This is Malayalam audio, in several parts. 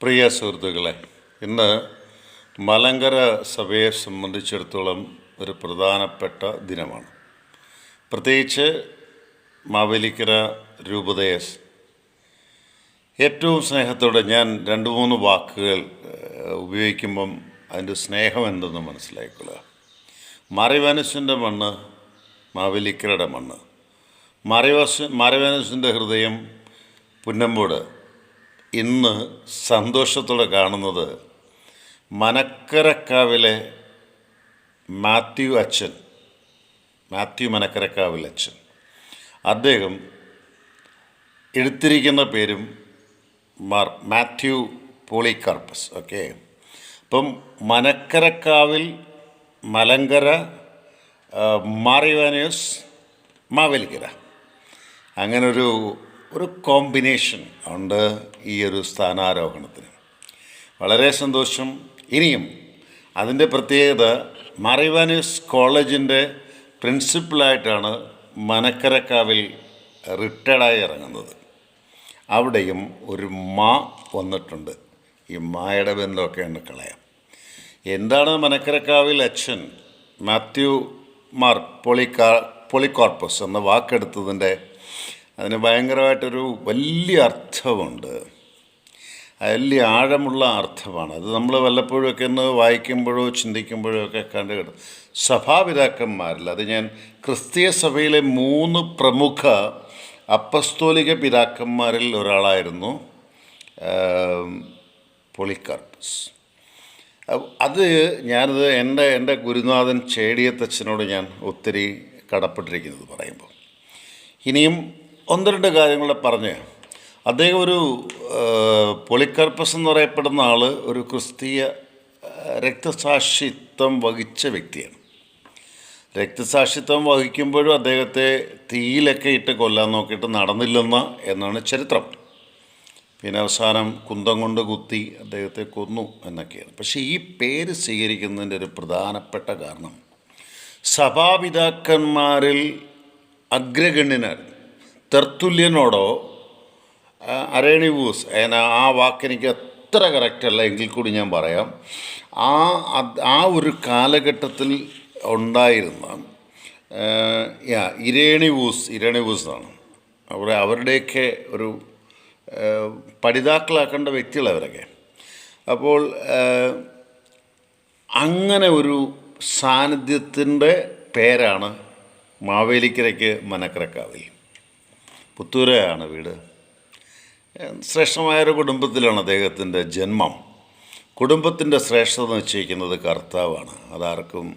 പ്രിയ സുഹൃത്തുക്കളെ ഇന്ന് മലങ്കര സഭയെ സംബന്ധിച്ചിടത്തോളം ഒരു പ്രധാനപ്പെട്ട ദിനമാണ്. പ്രത്യേകിച്ച് മാവേലിക്കര രൂപതയെ ഏറ്റവും സ്നേഹത്തോടെ ഞാൻ രണ്ട് മൂന്ന് വാക്കുകൾ ഉപയോഗിക്കുമ്പം അതിന്റെ സ്നേഹം എന്തെന്ന് മനസ്സിലാക്കിക്കൊള്ളുക മറിവാനസിന്റെ മണ്ണ് മാവേലിക്കരയുടെ മണ്ണ്. മറിവസ് മറിവാനസിന്റെ ഹൃദയം പുന്നമ്പോട്. ഇന്ന് സന്തോഷത്തോടെ കാണുന്നത് മനക്കരക്കാവിലെ മാത്യു അച്ഛൻ മാത്യു മനക്കരക്കാവിൽ അച്ഛൻ. അദ്ദേഹം എടുത്തിരിക്കുന്ന പേരും മാർ മാത്യു പോളികാർപ്പസ് ഓക്കെ. അപ്പം മനക്കരക്കാവിൽ മലങ്കര മാറിവാനിയസ് മാവേലിക്കര. അങ്ങനെ ഒരു കോമ്പിനേഷൻ ഉണ്ട് ഈ ഒരു സ്ഥാനാരോഹണത്തിന്. വളരെ സന്തോഷം. ഇനിയും അതിന്റെ പ്രത്യേകത മറിവാനിസ് കോളേജിന്റെ പ്രിൻസിപ്പലായിട്ടാണ് മനക്കരക്കാവിൽ റിട്ടയർഡായി ഇറങ്ങുന്നത്. അവിടെയും ഒരു മാ വന്നിട്ടുണ്ട്. ഈ മായുടെ ബന്ധമൊക്കെ ഉണ്ട് കളയാം. എന്താണ് മനക്കരക്കാവിൽ അച്ഛൻ മാത്യു മാർ പൊളിക്കാ പൊളിക്കോർപ്പസ് എന്ന വാക്കെടുത്തതിന്റെ അതിന് ഭയങ്കരമായിട്ടൊരു വലിയ അർത്ഥമുണ്ട് വലിയ ആഴമുള്ള അർത്ഥമാണ്. അത് നമ്മൾ വല്ലപ്പോഴുമൊക്കെ ഒന്ന് വായിക്കുമ്പോഴോ ചിന്തിക്കുമ്പോഴോ ഒക്കെ കണ്ടു കിട്ടും സഭാപിതാക്കന്മാരിൽ അത് ഞാൻ ക്രിസ്തീയ സഭയിലെ മൂന്ന് പ്രമുഖ അപ്പസ്തോലിക പിതാക്കന്മാരിൽ ഒരാളായിരുന്നു പൊളിക്കാർപ്പസ്. അത് ഞാനത് എന്റെ എന്റെ ഗുരുനാഥൻ ചേടിയത്തച്ഛനോട് ഞാൻ ഒത്തിരി കടപ്പെട്ടിരിക്കുന്നത് പറയുമ്പോൾ. ഇനിയും ഒന്ന് രണ്ട് കാര്യങ്ങളെ പറഞ്ഞ്. അദ്ദേഹം ഒരു പൊളിക്കർപ്പസ് എന്ന് പറയപ്പെടുന്ന ആൾ ഒരു ക്രിസ്തീയ രക്തസാക്ഷിത്വം വഹിച്ച വ്യക്തിയാണ്. രക്തസാക്ഷിത്വം വഹിക്കുമ്പോഴും അദ്ദേഹത്തെ തീയിലൊക്കെ ഇട്ട് കൊല്ലാൻ നോക്കിയിട്ട് നടന്നില്ലെന്ന് എന്നാണ് ചരിത്രം. പിന്നെ അവസാനം കുന്തം കൊണ്ട് കുത്തി അദ്ദേഹത്തെ കൊന്നു എന്നൊക്കെയാണ്. പക്ഷേ ഈ പേര് സ്വീകരിക്കുന്നതിന്റെ ഒരു പ്രധാനപ്പെട്ട കാരണം സഭാപിതാക്കന്മാരിൽ അഗ്രഗണ്യനായിരുന്നു. തെർത്തുല്യനോടോ അരേണിവൂസ് ആ വാക്കെനിക്ക് അത്ര കറക്റ്റല്ല എങ്കിൽ കൂടി ഞാൻ പറയാം. ആ ആ ഒരു കാലഘട്ടത്തിൽ ഉണ്ടായിരുന്ന യാ ഇരേണിവൂസ് ഇരേണിവൂസ് എന്നാണ് അവിടെ അവരുടെയൊക്കെ ഒരു പഠിതാക്കളാക്കേണ്ട പഠിതാക്കളാക്കേണ്ട വ്യക്തികളവരൊക്കെ അപ്പോൾ അങ്ങനെ ഒരു സാന്നിധ്യത്തിന്റെ പേരാണ് മാവേലിക്കരയ്ക്ക് മനക്കരക്കാവിൽ. പുത്തൂരയാണ് വീട്. ശ്രേഷ്ഠമായൊരു കുടുംബത്തിലാണ് അദ്ദേഹത്തിന്റെ ജന്മം. കുടുംബത്തിന്റെ ശ്രേഷ്ഠത നിശ്ചയിക്കുന്നത് കർത്താവാണ്. അതാർക്കും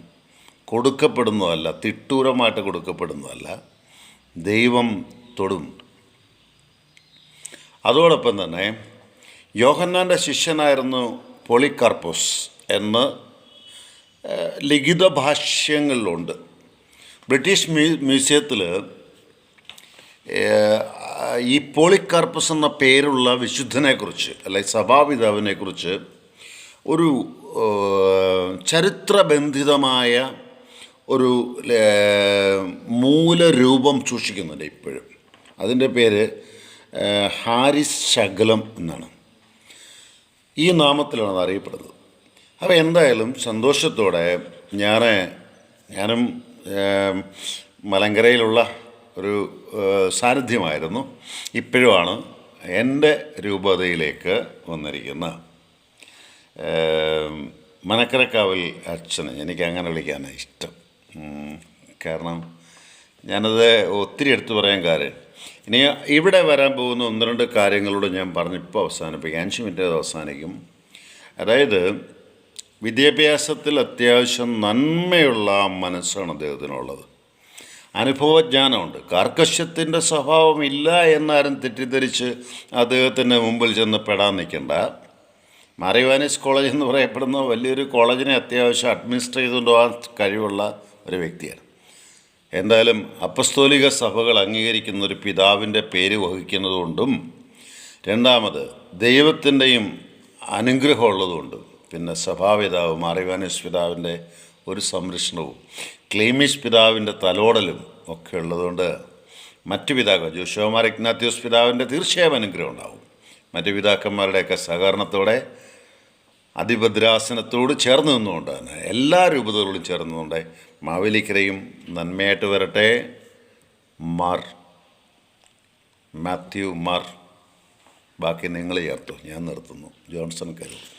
കൊടുക്കപ്പെടുന്നതല്ല തിട്ടൂരമായിട്ട് കൊടുക്കപ്പെടുന്നതല്ല. ദൈവം തൊടും. അതോടൊപ്പം തന്നെ യോഹന്നാന്റെ ശിഷ്യനായിരുന്നു പോളിക്കാർപ്പോസ് എന്ന് ലിഖിത ഭാഷ്യങ്ങളിലുണ്ട് ബ്രിട്ടീഷ് മ്യൂ മ്യൂസിയത്തിൽ ഈ പോളിക്കാർപ്പസ് എന്ന പേരുള്ള വിശുദ്ധനെക്കുറിച്ച് അല്ലെങ്കിൽ സഭാപിതാവിനെക്കുറിച്ച് ഒരു ചരിത്രബന്ധിതമായ ഒരു മൂലരൂപം സൂക്ഷിക്കുന്നുണ്ട് ഇപ്പോഴും. അതിന്റെ പേര് ഹാരിസ് ശകലം എന്നാണ്. ഈ നാമത്തിലാണ് അത് അറിയപ്പെടുന്നത്. അപ്പോൾ എന്തായാലും സന്തോഷത്തോടെ ഞാൻ ഞാനും മലങ്കരയിലുള്ള ഒരു സാന്നിധ്യമായിരുന്നു ഇപ്പോഴുമാണ് എന്റെ രൂപതയിലേക്ക് വന്നിരിക്കുന്ന ഏം, മനക്കരക്കാവിൽ അച്ഛന് എനിക്ക് അങ്ങനെ വിളിക്കാനാണ് ഇഷ്ടം. കാരണം ഞാനത് ഒത്തിരി എടുത്തു പറയാൻ കാര്യം. ഇനി ഇവിടെ വരാൻ പോകുന്ന ഒന്ന് രണ്ട് കാര്യങ്ങളോട് ഞാൻ പറഞ്ഞിപ്പോൾ അവസാനിപ്പിക്കും. അഞ്ച് മിനിറ്റ് അത് അവസാനിക്കും. അതായത് വിദ്യാഭ്യാസത്തിൽ അത്യാവശ്യം നന്മയുള്ള മനസ്സാണ് അദ്ദേഹത്തിനുള്ളത്. അനുഭവജ്ഞാനമുണ്ട്. കാർക്കശ്യത്തിന്റെ സ്വഭാവമില്ല എന്നാരും തെറ്റിദ്ധരിച്ച് അദ്ദേഹത്തിന്റെ മുമ്പിൽ ചെന്ന് പെടാൻ നിൽക്കണ്ട. മാറിവാനിസ് കോളേജ് എന്ന് പറയപ്പെടുന്ന വലിയൊരു കോളേജിനെ അത്യാവശ്യം അഡ്മിനിസ്റ്റർ ചെയ്തുകൊണ്ട് പോകാൻ കഴിവുള്ള ഒരു വ്യക്തിയാണ്. എന്തായാലും അപ്പസ്തോലിക സഭകൾ അംഗീകരിക്കുന്ന ഒരു പിതാവിന്റെ പേര് വഹിക്കുന്നതുകൊണ്ടും രണ്ടാമത് ദൈവത്തിന്റെയും അനുഗ്രഹമുള്ളതുകൊണ്ടും പിന്നെ സഭാപിതാവ് മാറിവാനിസ് പിതാവിന്റെ ഒരു സംരക്ഷണവും. ക്ലീമിഷ് പിതാവിന്റെ തലോടലും ഒക്കെ ഉള്ളതുകൊണ്ട് മറ്റു പിതാക്കൾ ജോഷോമാർ ഇഗ്നാത്യോസ് പിതാവിന്റെ തീർച്ചയായും അനുഗ്രഹം ഉണ്ടാവും. മറ്റു പിതാക്കന്മാരുടെയൊക്കെ സഹകരണത്തോടെ അതിഭദ്രാസനത്തോട് ചേർന്ന് നിന്നുകൊണ്ട് തന്നെ എല്ലാ രൂപതകളും ചേർന്ന് നിന്നുകൊണ്ട് മാവേലിക്കരയും നന്മയായിട്ട് വരട്ടെ. മാർ മാത്യു മാർ ബാക്കി നിങ്ങൾ ചേർത്തു. ഞാൻ നിർത്തുന്നു. ജോൺസൺ കരൂർ